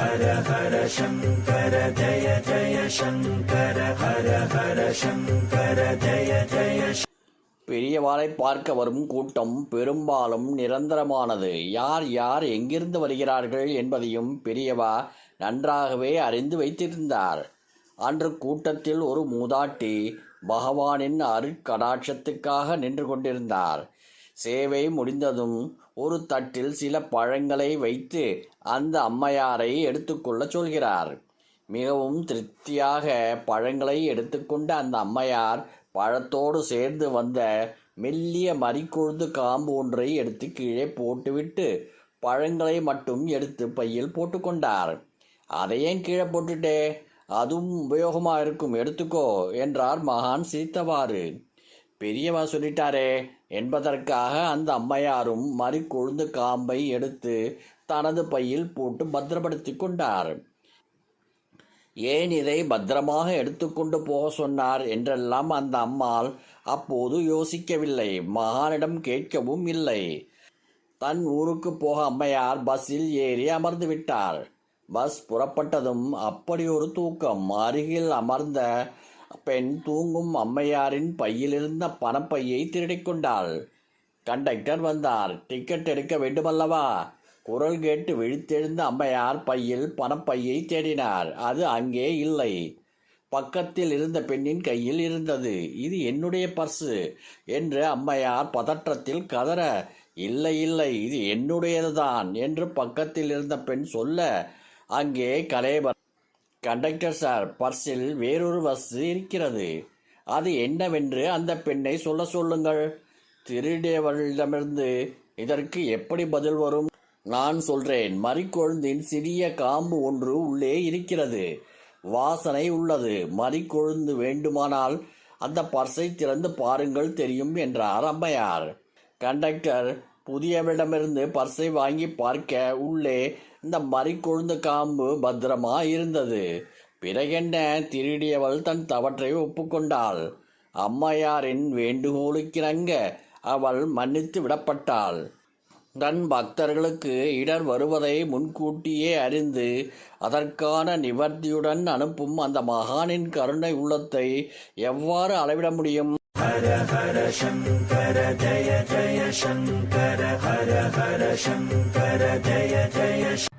ஹர ஹர சங்கர ஜய ஜய சங்கர ஹர ஹர சங்கர ஜய ஜய பெரியவாளை பார்க்க வரும் கூட்டம் பெரும்பாலும் நிரந்தரமானது. யார் யார் எங்கிருந்து வருகிறார்கள் என்பதையும் பெரியவா நன்றாகவே அறிந்து வைத்திருந்தார். அன்று கூட்டத்தில் ஒரு மூதாட்டி பகவானின் அருட்கடாட்சத்துக்காக நின்று கொண்டிருந்தார். சேவை முடிந்ததும் ஒரு தட்டில் சில பழங்களை வைத்து அந்த அம்மையாரை எடுத்துக்கொள்ளச் சொல்கிறார். மிகவும் திருப்தியாக பழங்களை எடுத்துக்கொண்ட அந்த அம்மையார் பழத்தோடு சேர்ந்து வந்த மெல்லிய மறிக்கொழுந்து காம்பு ஒன்றை எடுத்து கீழே போட்டுவிட்டு பழங்களை மட்டும் எடுத்து பையில் போட்டுக்கொண்டார். அதையும் கீழே போட்டுட்டே? அதுவும் உபயோகமாக இருக்கும் எடுத்துக்கோ என்றார் மகான் சிரித்தவாறு. பெரியவா சொல்லிட்டாரே என்பதற்காக அந்த அம்மையாரும் மறிக்கொழுந்து காம்பை எடுத்து தனது பையில் போட்டு பத்திரப்படுத்தி கொண்டார். ஏன் இதை பத்திரமாக எடுத்துக்கொண்டு போக சொன்னார்? என்றெல்லாம் அந்த அம்மாள் அப்போது யோசிக்கவில்லை. மகானிடம் கேட்கவும் இல்லை. தன் ஊருக்கு போக அம்மையார் பஸ்ஸில் ஏறி அமர்ந்து விட்டார். பஸ் புறப்பட்டதும் அப்படி ஒரு தூக்கம். அருகில் அமர்ந்த பெண் தூங்கும் அம்மையாரின் பையிலிருந்த பணப்பையை திருடிக் கொண்டாள். கண்டக்டர் வந்தார். டிக்கெட் எடுக்க வேண்டுமல்லவா? குரல் கேட்டு விழித்தெழுந்த அம்மையார் பையில் பணப்பையை தேடினார். அது அங்கே இல்லை. பக்கத்தில் இருந்த பெண்ணின் கையில் இருந்தது. இது என்னுடைய பர்சு என்று அம்மையார் பதற்றத்தில் கதற இல்லை இல்லை இது என்னுடையதுதான் என்று பக்கத்தில் இருந்த பெண் சொல்ல அங்கே கலேபர் கண்டக்டர் சார் பர்ஸில் வேறொரு பஸ் இருக்கிறது. அது என்னவென்று அந்த பெண்ணை சொல்ல சொல்லுங்கள். திருடியவர்களிடமிருந்து இதற்கு எப்படி பதில் வரும்? நான் சொல்றேன். மறிக்கொழுந்தின் சிறிய காம்பு ஒன்று உள்ளே இருக்கிறது. வாசனை உள்ளது. மறிக்கொழுந்து வேண்டுமானால் அந்த பர்ஸை திறந்து பாருங்கள் தெரியும் என்றார் அம்மையார். கண்டக்டர் புதியவரிடமிருந்து பர்ஸை வாங்கி பார்க்க உள்ளே இந்த மறிக்கொழுந்து காம்பு பத்திரமா இருந்தது பிறகென்ன திருடியவள் தன் தவற்றை ஒப்புக்கொண்டாள். அம்மையாரின் வேண்டுகோளுக்கிறங்க அவள் மன்னித்து விடப்பட்டாள். தன் பக்தர்களுக்கு இடர் வருவதை முன்கூட்டியே அறிந்து அதற்கான நிவர்த்தியுடன் அனுப்பும் அந்த மகானின் கருணை உள்ளத்தை எவ்வாறு அளவிட முடியும்? ஹர ஹர சங்கர ஜய ஜய சங்கர ஹர ஹர சங்கர ஜய ஜய